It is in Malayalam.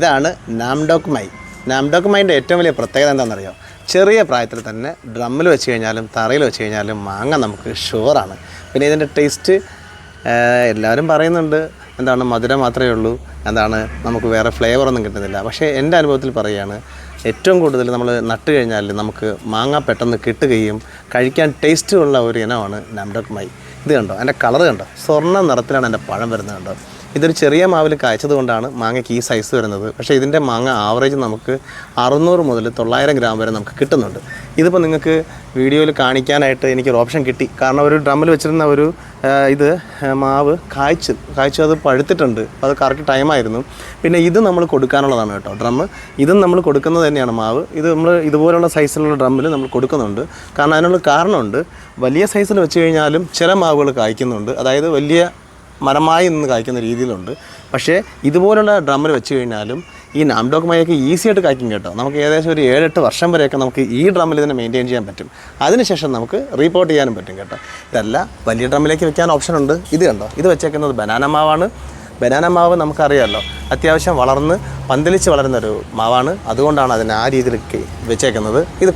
ഇതാണ് നാംഡോക്ക് മൈ നാംഡോക്ക് മൈന്റെ ഏറ്റവും വലിയ പ്രത്യേകത എന്താണെന്നറിയോ? ചെറിയ പ്രായത്തിൽ തന്നെ ഡ്രമ്മിൽ വെച്ച് കഴിഞ്ഞാലും തറയിൽ വെച്ച് കഴിഞ്ഞാലും മാങ്ങ നമുക്ക് ഷുവറാണ്. പിന്നെ ഇതിന്റെ ടേസ്റ്റ് എല്ലാവരും പറയുന്നുണ്ട് എന്താണ് മധുരം മാത്രമേ ഉള്ളൂ എന്താണ് നമുക്ക് വേറെ ഫ്ലേവറൊന്നും കിട്ടുന്നില്ല. പക്ഷേ എന്റെ അനുഭവത്തിൽ പറയുകയാണ് ഏറ്റവും കൂടുതൽ നമ്മൾ നട്ട് കഴിഞ്ഞാൽ നമുക്ക് മാങ്ങ പെട്ടെന്ന് കിട്ടുകയും കഴിക്കാൻ ടേസ്റ്റ് ഉള്ള ഒരു ഇനമാണ് നാംഡോക്ക് മൈ ഇത് കണ്ടോ? എന്റെ കളർ കണ്ടോ? സ്വർണ നിറത്തിലാണ് എന്റെ പഴം വരുന്നത് കണ്ടോ? ഇതൊരു ചെറിയ മാവിൽ കായ്ച്ചത് കൊണ്ടാണ് മാങ്ങയ്ക്ക് ഈ സൈസ് വരുന്നത്. പക്ഷേ ഇതിന്റെ മാങ്ങ ആവറേജ് നമുക്ക് അറുന്നൂറ് മുതൽ തൊള്ളായിരം ഗ്രാം വരെ നമുക്ക് കിട്ടുന്നുണ്ട്. ഇതിപ്പോൾ നിങ്ങൾക്ക് വീഡിയോയിൽ കാണിക്കാനായിട്ട് എനിക്കൊരു ഓപ്ഷൻ കിട്ടി. കാരണം ഒരു ഡ്രമ്മിൽ വെച്ചിരുന്ന ഒരു ഇത് മാവ് കായ്ച്ചു കായ്ച്ചു അത് പഴുത്തിട്ടുണ്ട്. അത് കറക്റ്റ് ടൈമായിരുന്നു പിന്നെ ഇത് നമ്മൾ കൊടുക്കാനുള്ളതാണ് കേട്ടോ ഡ്രമ്മ് ഇതും നമ്മൾ കൊടുക്കുന്നത് തന്നെയാണ് മാവ്. ഇത് നമ്മൾ ഇതുപോലുള്ള സൈസിലുള്ള ഡ്രമ്മിൽ നമ്മൾ കൊടുക്കുന്നുണ്ട്. കാരണം അതിനുള്ള കാരണമുണ്ട്. വലിയ സൈസിൽ വെച്ച് കഴിഞ്ഞാലും ചില മാവുകൾ കായ്ക്കുന്നുണ്ട്. അതായത് വലിയ മരമായി നിന്ന് കായ്ക്കുന്ന രീതിയിലുണ്ട്. പക്ഷേ ഇതുപോലുള്ള ഡ്രമ്മർ വെച്ച് കഴിഞ്ഞാലും ഈ നാംഡോക്ക് മയൊക്കെ ഈസി ആയിട്ട് കായ്ക്കും കേട്ടോ. നമുക്ക് ഏകദേശം ഒരു ഏഴെട്ട് വർഷം വരെയൊക്കെ നമുക്ക് ഈ ഡ്രമ്മിൽ ഇതിനെ മെയിന്റെയിൻ ചെയ്യാൻ പറ്റും. അതിനുശേഷം നമുക്ക് റീപോർട്ട് ചെയ്യാനും പറ്റും കേട്ടോ. ഇതല്ല വലിയ ഡ്രമ്മിലേക്ക് വെക്കാൻ ഓപ്ഷൻ ഉണ്ട്. ഇത് കണ്ടോ? ഇത് വെച്ചേക്കുന്നത് ബനാന മാവാണ്. ബനാന മാവ് നമുക്കറിയാമല്ലോ അത്യാവശ്യം വളർന്ന് പന്തലിച്ച് വളരുന്ന ഒരു മാവാണ്. അതുകൊണ്ടാണ് അതിനെ ആ രീതിയിൽ വെച്ചേക്കുന്നത്. ഇത്